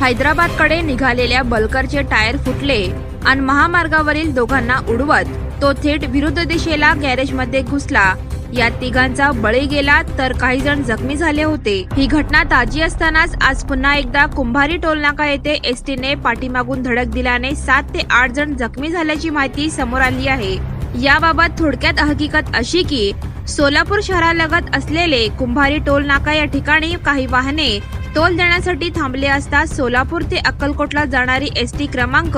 हैदराबादकडे निघालेल्या बलकरचे टायर फुटले आणि महामार्गावरील दोघांना उडवत तो थेट विरुद्ध दिशेला गॅरेजमध्ये घुसला. या तिघांचा बळी गेला तर काही जण जखमी झाले होते. ही घटना ताजी असतानाच आज पुन्हा एकदा कुंभारी टोलनाका येथे एसटीने पाठीमागून धडक दिल्याने सात ते आठ जण जखमी झाल्याची माहिती समोर आली आहे. याबाबत थोडक्यात हकीकत अशी की सोलापूर शहरालगत असलेले कुंभारी टोल नाका या ठिकाणी काही वाहने टोल देण्यासाठी थांबले असता सोलापूर ते अक्कलकोटला जाणारी एस टी क्रमांक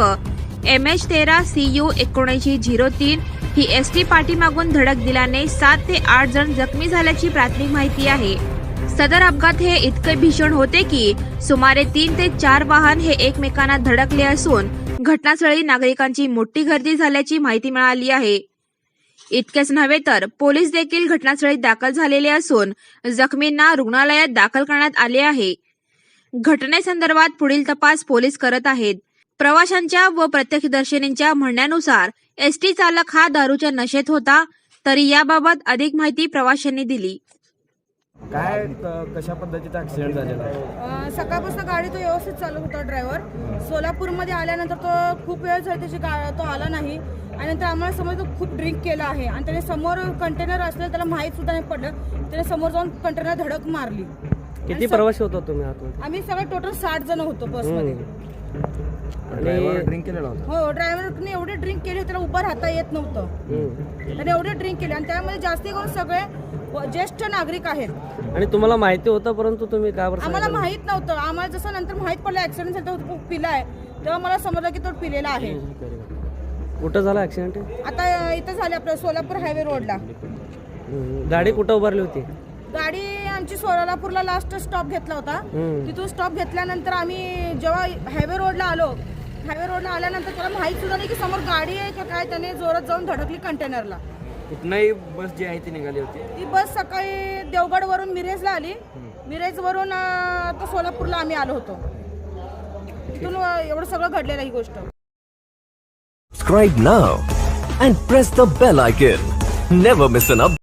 एम एच तेरा सी यू एकोणऐंशी झिरो तीन ही एस टी पाठीमागून धडक दिल्याने सात ते आठ जण जखमी झाल्याची प्राथमिक माहिती आहे. सदर अपघात हे इतके भीषण होते की सुमारे तीन ते चार वाहन हे एकमेकांना धडकले असून घटनास्थळी नागरिकांची मोठी गर्दी झाल्याची माहिती मिळाली आहे. इतकेच नव्हे तर पोलीस देखील घटनास्थळी दाखल झालेले असून जखमींना रुग्णालयात दाखल करण्यात आले आहे. घटनेसंदर्भात पुढील तपास पोलीस करत आहेत. प्रवाशांच्या व प्रत्यक्षदर्शिनींच्या म्हणण्यानुसार एसटी चालक हा दारूच्या नशेत होता तरी याबाबत अधिक माहिती प्रवाशांनी दिली. काय कशा पद्धतीचा ऍक्सिडेंट झालेला आहे? अ, सकाळपासून गाडी तो व्यवस्थित चालू होता ड्रायव्हर सोलापूरमध्ये आल्यानंतर तो खूप वेळ झाली त्याची गा तो आला नाही. आणि नंतर आम्हाला समोर तो खूप ड्रिंक केला आहे. आणि त्याने समोर कंटेनर असलं त्याला माहीत सुद्धा नाही पडलं. त्याने समोर जाऊन कंटेनर धडक मारली. किती प्रवासी होता तुम्ही आतमध्ये? आम्ही सगळे टोटल साठ जण होतो बसमध्ये ड्रिंक केलेला होता. हो ड्रायव्हरने एवढे ड्रिंक केली त्याला उभं राहता येत नव्हतं. हम्म. त्याने एवढे ड्रिंक केले आणि त्यामध्ये जास्ती करून सगळे व- ज्येष्ठ नागरिक आहेत. आणि तुम्हाला माहिती होतं परंतु तुम्ही का बरं आम्हाला सांगितलं? माहीत नव्हतं. आम्हाला जसं नंतर माहीत पडलं ऍक्सिडेंट झाला तो पिलाय तेव्हा मला समजलं की तो पिलेला आहे. कुठं झाला ऍक्सिडेंट आता इथं झाले आपलं सोलापूर हायवे रोडला गाडी कुठं उभारली होती? गाडी आमची सोलापूरला लास्ट स्टॉप घेतला होता. तिथून स्टॉप घेतल्यानंतर आम्ही जेव्हा हायवे रोडला आलो हायवे रोडला आल्यानंतर त्याला माहीत सुद्धा नाही की समोर गाडी आहे का काय त्याने जोरात जाऊन धडकली कंटेनरला कुठनंही बस जी आहे ती निघाली होती. ती बस सकाळी देवगड वरून मिरेजला आली. मिरेज वरून आता सोलापूरला आम्ही आलो होतो. तिथून एवढं सगळं घडलेलं ही गोष्ट. Subscribe now and press the bell icon. Never miss an update.